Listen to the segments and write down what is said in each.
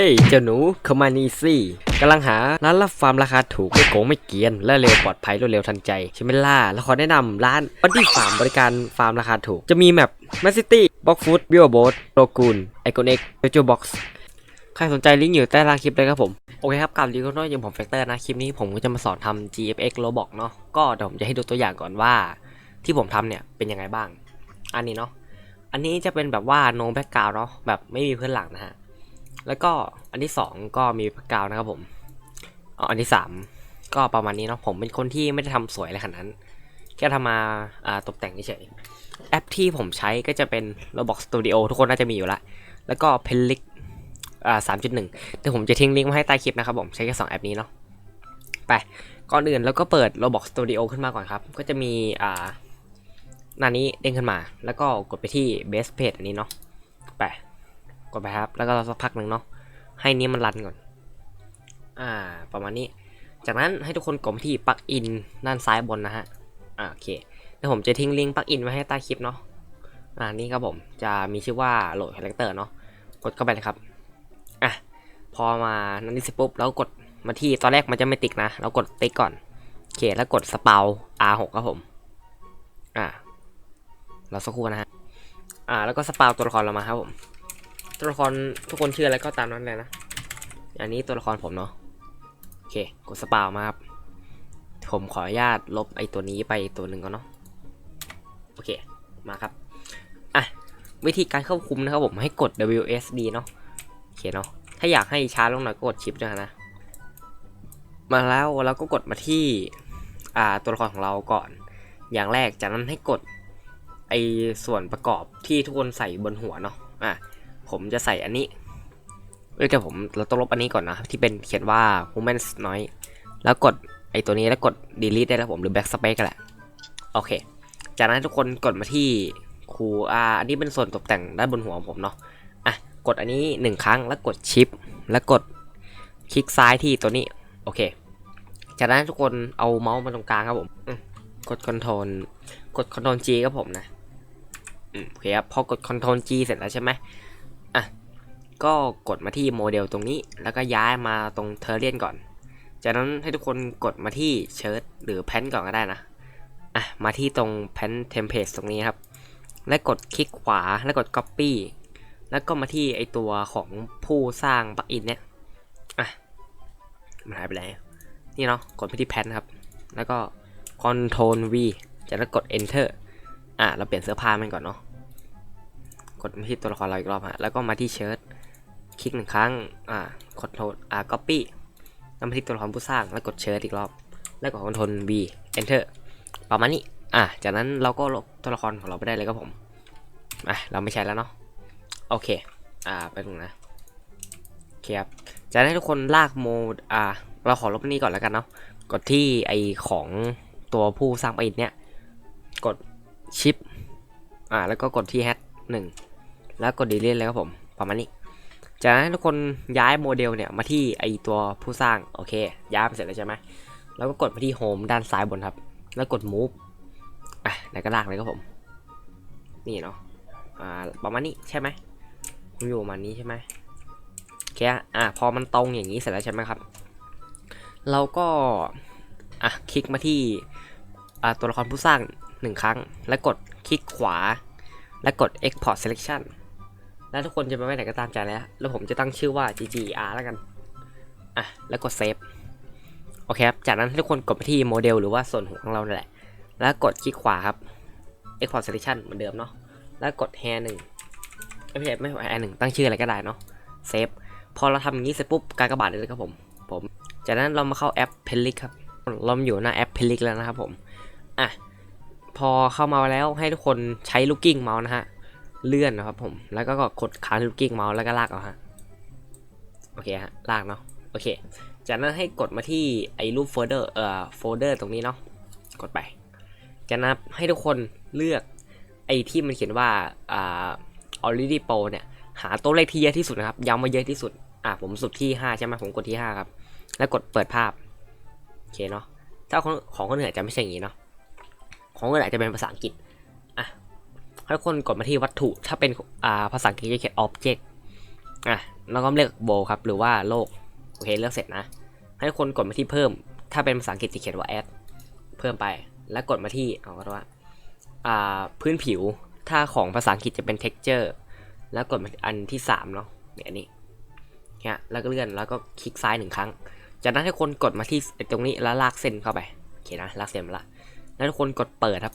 เฮ้ยเจ้าหนูเข้ามานี่สิกำลังหาร้านรับฟาร์มราคาถูกไม่โกงไม่เกียน และเร็วปลอดภัยรวดเร็วทันใจใช่ไหมล่ะแล้วขอแนะนำร้านบัดดี้ฟาร์มบริการฟาร์มราคาถูก จะมีแมปแมสซิตี้บ็อกฟูดบิวโบสโรกูนไอคอนเอ็กโจโจบ็อกซ์ใครสนใจลิงก์อยู่ใต้ล่างคลิปเลยครับผม โอเคครับกลับดีก็น้อยยังผมแฟกเตอร์นะ คลิปนี้ผมก็จะมาสอนทำ GFX Roblox เนาะก็เดี๋ยวผมจะให้ดูตัวอย่างก่อนว่า ที่ผมทำเนี่ยเป็นยังไงบ้าง อันนี้เนาะอันนี้จะเป็นแบบว่า no background เนาะแบบไม่มีเพื้นหลังนะฮะ แล้วก็อันที่สองก็มีแบ็คกาวนะครับผมออันที่สามก็ประมาณนี้เนาะผมเป็นคนที่ไม่ได้ทำสวยอะไรขนาดนั้น แค่ทำมาาตกแต่งเฉยแอปที่ผมใช้ก็จะเป็น Roblox Studio ทุกคนน่าจะมีอยู่ละแล้วก็ p e n l i c อ่าสามจุดหนึ่งเดี๋ยวผมจะทิ้งลิงก์มาให้ใต้คลิปนะครับผมใช้แค่สองแอปนี้เนาะไปก่อนอื่นเราก็เปิด Roblox Studio ขึ้นมาก่อนครับ ก็จะมีอ่าหน้านี้เด้งขึ้นมา แล้วก็กดไปที่ Base Page อันนี้เนาะไป กดไปครับ แล้วก็รอสักพักหนึ่งเนาะ ให้นี้มันรันก่อน อ่า ประมาณนี้ จากนั้นให้ทุกคนกดที่ปลั๊กอินด้านซ้ายบนนะฮะ อ่าโอเค เดี๋ยวผมจะทิ้งลิงก์ปลั๊กอินไว้ให้ใต้คลิปเนาะ อ่า นี่ครับผม จะมีชื่อว่าโหลดคาแรคเตอร์เนาะ กดเข้าไปเลยครับ อะ พอมานั่นนี่เสร็จปุ๊บ แล้วกดมาที่ตอนแรกมันจะไม่ติ๊กนะ เรากดติ๊กก่อน โอเค แล้วกดสเปา R6 ครับผม อ่าเราสักครู่นะฮะ อ่า แล้วก็สเปาตัวละครเรามาครับผม ตัวละครทุกคนชื่ออะไรก็ตามนั้นเลยนะ อันนี้ตัวละครผมเนาะ โอเค กดสปาวมาครับ ผมขออนุญาตลบไอตัวนี้ไปตัวหนึ่งก่อนเนาะ โอเค มาครับ อะ วิธีการควบคุมนะครับผมให้กด WSD เนาะ โอเคเนาะ ถ้าอยากให้ช้าลงหน่อยก็กดชิปด้วยนะ มาแล้วเราก็กดมาที่ อ่า ตัวละครของเราก่อน อย่างแรกจากนั้นให้กดไอส่วนประกอบที่ทุกคนใส่บนหัวเนาะ อะ ผมจะใส่อันนี้เอ้ยแต่ผมเราต้องลบอันนี้ก่อนนะ ที่เป็นเขียนว่า women's น้อยแล้วกดไอตัวนี้แล้วกด delete ได้แล้วผมหรือ backspace ก็แหละ โอเค จากนั้นทุกคนกดมาที่คูอ่าอันนี้เป็นส่วนตกแต่งด้านบนหัวของผมเนาะอะกดอันนี้หนึ่งครั้งแล้วกดชิป แล้วกดคลิกซ้ายที่ตัวนี้ โอเค จากนั้นทุกคนเอาเมาส์มาตรงกลางครับผมอืมกด Ctrl กด Ctrl G ครับผมนะอืมโอเคครับพอกด Ctrl G เสร็จแล้วใช่ไหม ก็กดมาที่โมเดลตรงนี้ แล้วก็ย้ายมาตรงเทอร์เรียนก่อน จากนั้นให้ทุกคนกดมาที่เชิร์ตหรือแพนก่อนก็ได้นะอะมาที่ตรงแพนเทมเพลตตรงนี้ครับ และกดคลิกขวาแล้วกด Copy แล้วก็มาที่ไอตัวของผู้สร้างปลั๊กอินเนี่ยอะมันหายไปไหนนี่เนาะกดไปที่แพนครับ แล้วก็ Ctrl V จากนั้นกด Enter อะเราเปลี่ยนเสื้อผ้ามันก่อนเนาะกดมาที่ตัวละครเราอีกรอบฮะแล้วก็มาที่เชิร์ต คลิกหนึ่งครั้ง อ่ากดโทษอ่า copy นำไปที่ตัวละครผู้สร้างแล้วกดเชิญอีกรอบ แล้วกด Ctrl V Enter ประมาณนี้ อ่าจากนั้นเราก็ลบตัวละครของเราไปได้เลยครับผม อะ เราไม่ใช้แล้วเนาะ โอเค อ่า ไปตรงนะโอเคครับจากนั้นทุกคนลากโมดอ่า เราขอลบนี้ก่อนแล้วกันเนาะ กดที่ไอของตัวผู้สร้างไปเนี่ย กดชิป อ่า แล้วก็กดที่แฮชหนึ่ง แล้วกด delete เลยครับผม ประมาณนี้ จากนั้นทุกคนย้ายโมเดลเนี่ยมาที่ไอตัวผู้สร้างโอเค ย้ายไปเสร็จแล้วใช่ไหมแล้วก็กดไปที่โฮมด้านซ้ายบนครับ แล้วกด move อะแล้วก็ลากเลยครับผม นี่เนาะอ่าประมาณนี้ใช่ไหมมันอยู่ประมาณนี้ใช่ไหมโอเคอะพอมันตรงอย่างนี้เสร็จแล้วใช่ไหมครับ เราก็อะคลิกมาที่อ่าตัวละครผู้สร้างหนึ่งครั้ง แล้วกดคลิกขวา แล้วกด export selection แล้วทุกคนจะไปไว้ไหนก็ตามใจแล้ว แล้วผมจะตั้งชื่อว่า ggr แล้วกัน อะ แล้วกดเซฟ โอเคครับ จากนั้นให้ทุกคนกดไปที่โมเดลหรือว่าส่วนหัวของเรานั่นแหละ แล้วกดคลิกขวาครับ export selection เหมือนเดิมเนาะ แล้วกด hair หนึ่งไม่ใช่ไม่ใช่ hair หนึ่งตั้งชื่ออะไรก็ได้เนาะ เซฟ พอเราทำอย่างนี้เสร็จปุ๊บ การกระบาดเลยครับผม ผม จากนั้นเรามาเข้าแอป p e l i c ครับ เราอยู่หน้าแอป p e l i c แล้วนะครับผม อะ พอเข้ามาแล้วให้ทุกคนใช้ looking mouse นะฮะ เลื่อนนะครับผม แล้วก็กดค้างลูกกิ้งเมาส์แล้วก็ลากเอาฮะ โอเคฮะ ลากเนาะ โอเค จากนั้นให้กดมาที่ไอ้รูปโฟลเดอร์ เอ่อ โฟลเดอร์ตรงนี้เนาะ กดไป จากนั้นให้ทุกคนเลือกไอ้ที่มันเขียนว่า อ่า already pro เนี่ย หาตัวเลขที่เยอะที่สุดนะครับ ย้ำมาเยอะที่สุด อ่าผมสุดที่ 5 ใช่ไหมผมกดที่ 5 ครับ แล้วกดเปิดภาพ โอเคเนาะ ถ้าของของคนอื่นจะไม่ใช่อย่างนี้เนาะ ของคนอื่นอาจจะเป็นภาษาอังกฤษ ทุกคนกดมาที่วัตถุถ้าเป็นอ่าภาษาอังกฤษจะเขียน object อะเราก็เลือกโบครับหรือว่าโลกโอเคเลือกเสร็จนะ ให้ทุกคนกดมาที่เพิ่ม ถ้าเป็นภาษาอังกฤษจะเขียนว่า add เพิ่มไปแล้วกดมาที่เอาก็ว่าอ่าพื้นผิวถ้าของภาษาอังกฤษจะเป็น texture แล้วกดมาอันที่สามเนาะเนี่ยอันนี้เนี่ยแล้วก็เลื่อนแล้วก็คลิกซ้ายหนึ่งครั้ง จากนั้นให้คนกดมาที่ตรงนี้แล้วลากเส้นเข้าไปโอเคนะลากเส้นมาละแล้วทุกคนกดเปิดครับ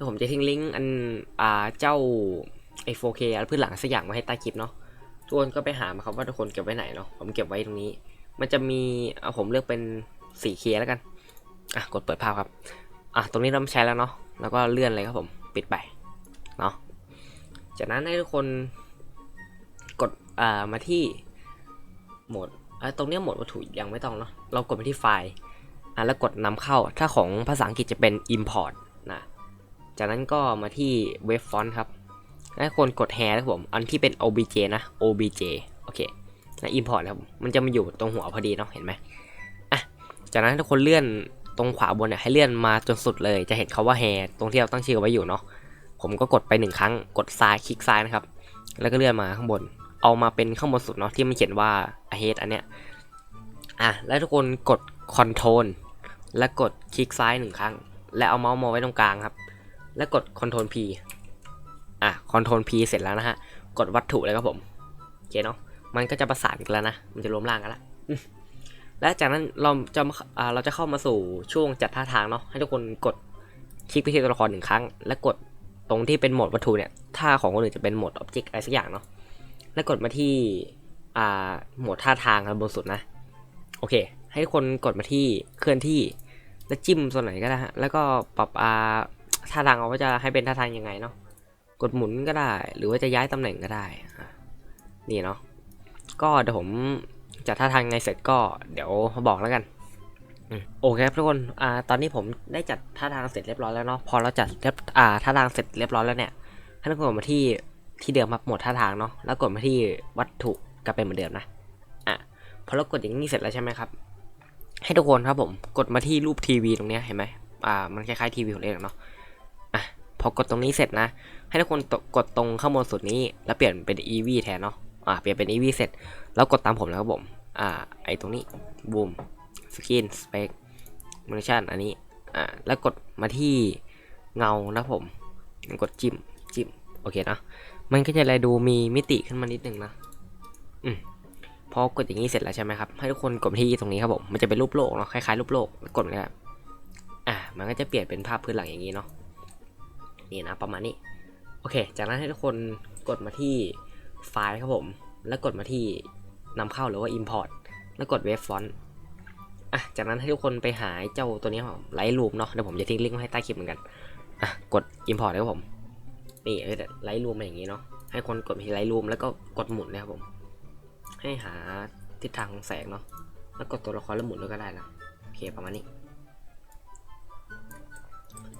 ดี๋ยวผมจะทิ้งลิงก์อันอ่าเจ้าไอ้ 4K อันพื้นหลังสักอย่างมาให้ใต้คลิปเนาะทุกคนก็ไปหามาครับว่าทุกคนเก็บไว้ไหนเนาะผมเก็บไว้ตรงนี้ มันจะมีเอาผมเลือกเป็น 4K แล้วกันอะกดเปิดภาพครับอะตรงนี้เราไม่ใช้แล้วเนาะแล้วก็เลื่อนเลยครับผมปิดไปเนาะจากนั้นให้ทุกคนกดอ่ามาที่โหมดอะตรงนี้โหมดวัตถุยังไม่ต้องเนาะเรากดไปที่ไฟล์อะแล้วกดนำเข้าถ้าของภาษาอังกฤษจะเป็น import นะ จากนั้นก็มาที่เว็บฟอนต์ครับให้คนกดแฮร์นะครับผม อันที่เป็น obj นะ obj โอเคแล้ว import นะครับ มันจะมาอยู่ตรงหัวพอดีเนาะ เห็นไหมอะ จากนั้นทุกคนเลื่อนตรงขวาบนเนี่ยให้เลื่อนมาจนสุดเลย จะเห็นคาว่า hair ตรงที่เราตั้งชื่อไว้อยู่เนาะ ผมก็กดไปหนึ่งครั้ง กดซ้าย คลิกซ้ายนะครับ แล้วก็เลื่อนมาข้างบน เอามาเป็นข้างบนสุดเนาะที่มันเขียนว่า ahead อันเนี้ย อะ แล้วทุกคนกด Ctrl และกดคลิกซ้ายหนึ่งครั้ง และเอาเมาส์มาไว้ตรงกลางครับ แล้วกด Ctrl P อะ Ctrl P เสร็จแล้วนะฮะ กดวัตถุเลยครับผม โอเคเนาะ มันก็จะประสานกันแล้วนะ มันจะรวมร่างกันละและจากนั้นเราจะมาอ่าเราจะเข้ามาสู่ช่วงจัดท่าทางเนาะ ให้ทุกคนกดคลิกไปที่ตัวละครหนึ่งครั้ง และกดตรงที่เป็นโหมดวัตถุเนี่ย ท่าของคนอื่นจะเป็นโหมด Object อะไรสักอย่างเนาะ แล้วกดมาที่อ่าโหมดท่าทางบนสุดนะ โอเค ให้ทุกคนกดมาที่เคลื่อนที่ แล้วจิ้มส่วนไหนก็ได้ฮะ แล้วก็ปรับอ่า ท่าทางเอาว่าจะให้เป็นท่าทางยังไงเนาะกดหมุนก็ได้ หรือว่าจะย้ายตำแหน่งก็ได้นี่เนาะก็เดี๋ยวผมจัดท่าทางไงเสร็จก็เดี๋ยวบอกแล้วกันโอเคครับทุกคนอ่าตอนนี้ผมได้จัดท่าทางเสร็จเรียบร้อยแล้วเนาะพอเราจัดเรียบอ่าท่าทางเสร็จเรียบร้อยแล้วเนี่ยให้ทุกคนกดมาที่ที่เดิมครับหมดท่าทางเนาะแล้วกดมาที่วัตถุก็เป็นเหมือนเดิมนะอะพอเรากดอย่างนี้เสร็จแล้วใช่ไหมครับ ให้ทุกคนครับผมกดมาที่รูปทีวีตรงเนี้ยเห็นไหมอ่ามันคล้ายๆทีวีของเองเนาะ พอกดตรงนี้เสร็จนะ ให้ทุกคนกดตรงข้างบนสุดนี้ แล้วเปลี่ยนเป็น EV แทนเนาะอ่าเปลี่ยนเป็น EV เสร็จ แล้วกดตามผมแล้วครับผม อ่า ไอตรงนี้บูมสกินสเปคม o นชั่นอันนี้อ่าแล้วกดมาที่เงานะผม กดจิ้มจิ้มโอเคนะมันก็จะอะไรดูมีมิติขึ้นมานิดนึงนะอืมพอกดอย่างนี้เสร็จแล้วใช่ไหมครับ ให้ทุกคนกดที่ตรงนี้ครับผม มันจะเป็นรูปโลกเนาะ คล้ายๆรูปโลก กดเลยครับอ่ามันก็จะเปลี่ยนเป็นภาพพื้นหลังอย่างนี้เนาะ นี่นะประมาณนี้ โอเค จากนั้นให้ทุกคนกดมาที่ไฟล์ครับผม แล้วกดมาที่นำเข้าหรือว่า import แล้วกด wave font อะ จากนั้นให้ทุกคนไปหาเจ้าตัวนี้ครับไลท์รูมเนาะ เดี๋ยวผมจะทิ้งลิงก์ไว้ให้ใต้คลิปเหมือนกัน อะ กด import เลยครับผม นี่ไลท์รูมมาอย่างนี้เนาะ ให้คนกดไปที่ไลท์รูมแล้วก็กดหมุนนะครับผม ให้หาทิศทางของแสงเนาะ แล้วกดตัวละครแล้วหมุนด้วยก็ได้นะ โอเค ประมาณนี้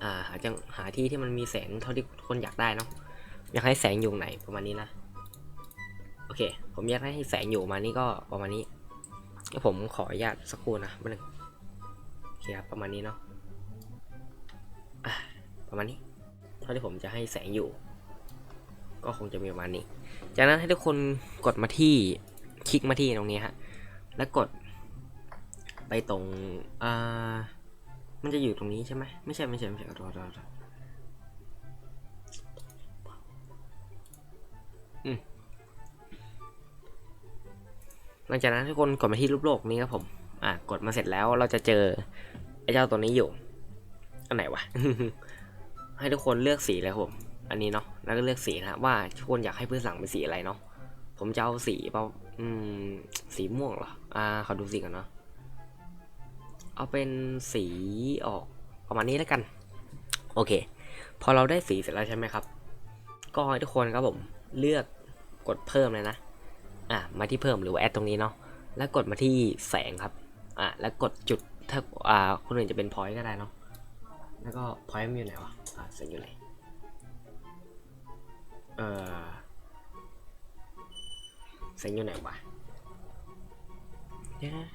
อ่าหาจังหาที่ที่มันมีแสงเท่าที่คนอยากได้เนาะอยากให้แสงอยู่ไหนประมาณนี้นะโอเค ผมอยากให้แสงอยู่มานี้ก็ประมาณนี้แล้วผมขออนุญาตสักครู่นะแป๊บนึงโอเคครับประมาณนี้เนาะอ่าประมาณนี้ เท่าที่ผมจะให้แสงอยู่ ก็คงจะมีประมาณนี้ จากนั้นให้ทุกคนกดมาที่คลิกมาที่ตรงนี้ฮะแล้วกดไปตรงอ่า มันจะอยู่ตรงนี้ใช่ไหมไม่ใช่ไม่ใช่ไม่ใช่ขอโทษขอโทษขอหลังจากนั้นทุกคนกดมาที่รูปโลกนี้ครับผม อะกดมาเสร็จแล้วเราจะเจอไอ้เจ้าตัวนี้อยู่ อันไหนวะ ให้ทุกคนเลือกสีเลยครับผม อันนี้เนาะ แล้วก็เลือกสีนะว่าทุกคนอยากให้พื้นหลังเป็นสีอะไรเนาะ ผมจะเอาสีเปล่าอืม สีม่วงเหรอ อ่าขอดูสีกันเนาะ เอาเป็นสีออกประมาณนี้แล้วกัน โอเค พอเราได้สีเสร็จแล้วใช่ไหมครับ ก็ให้ทุกคนครับผมเลือกกดเพิ่มเลยนะ อะมาที่เพิ่มหรือว่าแอดตรงนี้เนาะ แล้วกดมาที่แสงครับ อะแล้วกดจุดถ้าอ่าคนอื่นจะเป็นพอยต์ก็ได้เนาะ แล้วก็พอยต์มันอยู่ไหนวะ อะแสงอยู่ไหน เออแสงอยู่ไหนวะเดี๋ยวนะ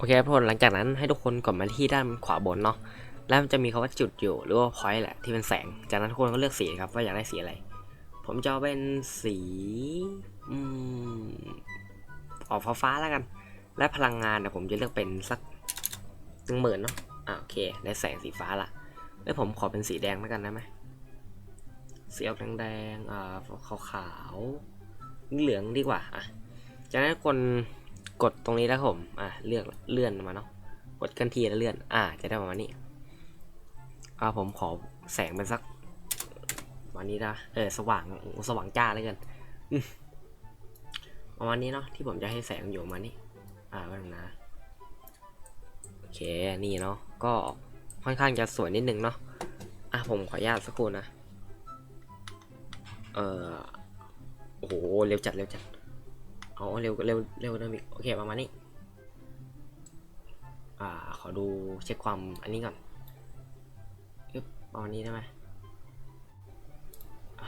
โอเคครับทุกคนหลังจากนั้นให้ทุกคนกดมาที่ด้านขวาบนเนาะแล้วมันจะมีคำว่าจุดอยู่หรือว่า point แหละที่เป็นแสง จากนั้นทุกคนก็เลือกสีครับว่าอยากได้สีอะไร ผมจะเป็นสีอืมออกฟ้าๆแล้วกัน และพลังงานเนี่ยผมจะเลือกเป็นสักหนึ่งหมื่นเนาะอ่าโอเคได้แสงสีฟ้าละเอ้ยผมขอเป็นสีแดงแล้วกันได้ไหมสีออกแดงๆอ่าขาวๆเหลืองดีกว่าอะจากนั้นทุกคน กดตรงนี้แล้วผม อะเลือกเลื่อนมาเนาะ กดกันทีแล้วเลื่อน อ่าจะได้ประมาณนี้อ่าผมขอแสงเป็นสักวันนี้นะเออสว่างสว่างจ้าแล้วกันประมาณนี้เนาะที่ผมจะให้แสงอยู่มานี้อ่าวันนะโอเคนี่เนาะก็ค่อนข้างจะสวยนิดนึงเนาะอะผมขออนุญาตสักครู่นะ เออโอ้โหเร็วจัดเร็วจัด เอเร็วเร็วเร็วเร็วอีกโอเคประมาณนี้ อ่าขอดูเช็คความอันนี้ก่อนอึ๊บประมาณนี้ได้ไหมอะ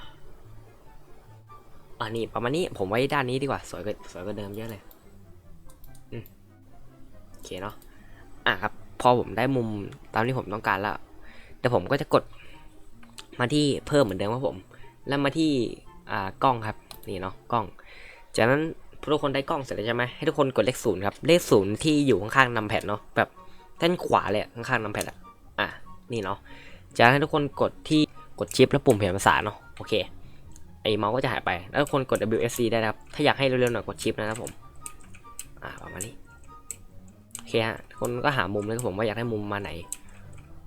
อ่านี่ประมาณนี้ผมไว้ด้านนี้ดีกว่าสวยกว่าสวยกว่าเดิมเยอะเลยโอเคเนาะอะครับพอผมได้มุมตามที่ผมต้องการแล้วเดี๋ยวผมก็จะกดมาที่เพิ่มเหมือนเดิมครับผม แล้วมาที่อ่ากล้องครับนี่เนาะกล้องจากนั้น ทุกคนได้กล้องเสร็จแล้วใช่ไหมให้ทุกคนกดเลขศูนย์ครับ เลขศูนย์ที่อยู่ข้างๆนำแพดเนาะแบบด้านขวาเลยข้างๆนำแพดอะอะนี่เนาะจากนั้นให้ทุกคนกดที่กดชิปแล้วปุ่มเปลี่ยนภาษาเนาะโอเคไอเมาส์ก็จะหายไป แล้วทุกคนกด WSC ได้นะครับ ถ้าอยากให้เร็วๆหน่อยกดชิปนะครับผมอ่าประมาณนี้โอเคฮะคนก็หามุมเลยครับผมว่าอยากได้มุมมาไหน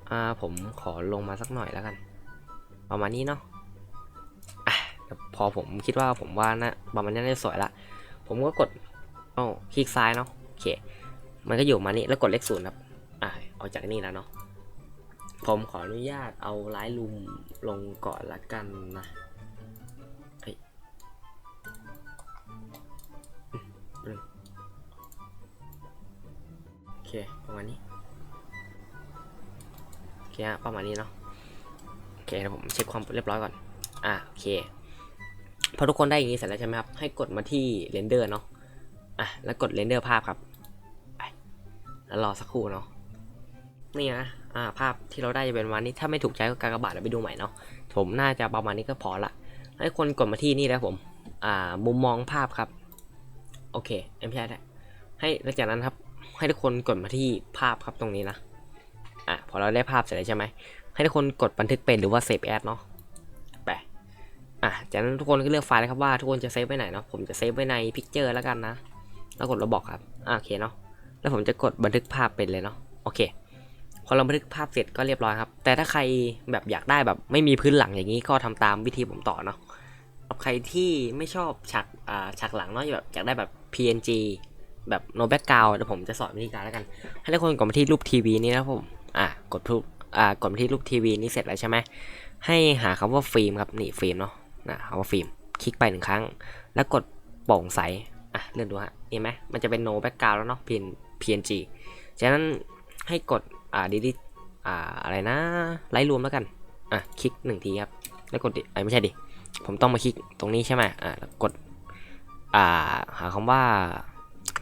อ่าผมขอลงมาสักหน่อยแล้วกัน ประมาณนี้เนาะอะพอผมคิดว่าผมว่านะประมาณนี้น่าจะสวยละ ผมก็กดโอ้าคลิกซ้ายเนาะโอเคมันก็อยู่มานี่แล้วกดเลขศูนย์ครับอะออกจากนี่แล้วเนาะผมขออนุญาตเอาไลท์ลูมลงก่อนละกันนะโอเคประมาณนี้โอเคฮะประมาณนี้เนาะโอเคเดี๋ยวผมเช็คความเรียบร้อยก่อนอะโอเค พอทุกคนได้อย่างนี้เสร็จแล้วใช่ไหมครับ ให้กดมาที่เรนเดอร์เนาะ อะ แล้วกดเรนเดอร์ภาพครับไปแล้วรอสักครู่เนาะ นี่นะ อ่า ภาพที่เราได้จะเป็นวันนี้ ถ้าไม่ถูกใจก็กากบาทแล้วไปดูใหม่เนาะ ผมน่าจะประมาณนี้ก็พอละ ให้คนกดมาที่นี่แล้วผม อ่า มุมมองภาพครับ โอเคเอ็มพีได้ ให้หลังจากนั้นครับ ให้ทุกคนกดมาที่ภาพครับตรงนี้นะ อะ พอเราได้ภาพเสร็จแล้วใช่ไหม ให้ทุกคนกดบันทึกเป็นหรือว่าเซฟแอดเนาะ อะจากนั้นทุกคนก็เลือกไฟล์เลยครับว่าทุกคนจะเซฟไว้ไหนเนาะผมจะเซฟไว้ในพิกเจอร์แล้วกันนะ แล้วกดระบอกครับอะโอเคเนาะแล้วผมจะกดบันทึกภาพเป็นเลยเนาะโอเคพอเราบันทึกภาพเสร็จก็เรียบร้อยครับ แต่ถ้าใครแบบอยากได้แบบไม่มีพื้นหลังอย่างนี้ก็ทำตามวิธีผมต่อเนาะสำหรับใครที่ไม่ชอบฉากอ่าฉากหลังเนาะแบบอยากได้แบบ PNG แบบ no background เดี๋ยวผมจะสอนวิธีการแล้วกัน ให้ทุกคนกดมาที่รูปทีวีนี้นะผมอะกดรูปอ่ากดมาที่รูปทีวีนี้เสร็จแล้วใช่ไหมให้หาคำว่าฟิล์มครับนี่ฟิล์มเนาะ นะคำว่าฟิล์มคลิกไปหนึ่งครั้ง แล้วกดโปร่งใสอะเลื่อนดูฮะเห็นไหมมันจะเป็น no background แล้วเนาะ PN PNG จากนั้นให้กดอ่า delete อ่าอะไรนะไลท์รวมแล้วกันอะคลิกหนึ่งทีครับแล้วกดดิไอ้ไม่ใช่ดิผมต้องมาคลิกตรงนี้ใช่ไหมอ่าแล้วกดอ่าหาคำว่า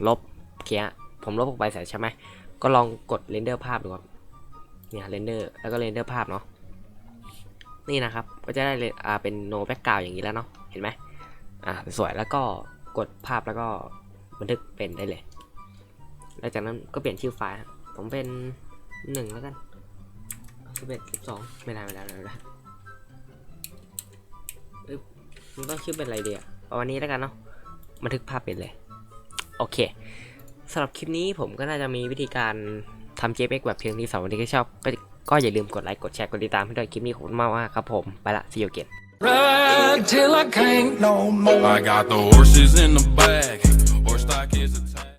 ลบเคฮะผมลบออกไปเสร็จใช่ไหมก็ลองกดเรนเดอร์ภาพดูครับเนี่ยเรนเดอร์แล้วก็เรนเดอร์ภาพเนาะ นี่นะครับก็จะได้เลยอ่าเป็น no background อย่างนี้แล้วเนาะเห็นไหมอ่าสวยแล้วก็กดภาพแล้วก็บันทึกเป็นได้เลยแล้วจากนั้นก็เปลี่ยนชื่อไฟล์ผมเป็นหนึ่งแล้วกันสิบเอ็ดสิบสองไม่ได้ไม่ได้ไม่ได้ไมันต้องชื่อเป็นอะไรดีอะเอาวันนี้แล้วกันเนาะบันทึกภาพเป็นเลยโอเคสำหรับคลิปนี้ผมก็น่าจะมีวิธีการทำ JPEG แบบเพียงที่สองวันที่ชอบก็ ก็อย่าลืมกดไลค์กดแชร์กดติดตามให้ด้วยคลิปนี้ขอบคุณมากมากครับผมไปละ see you again Ride till I can't no more. I got the horses in the back. Horse stock is a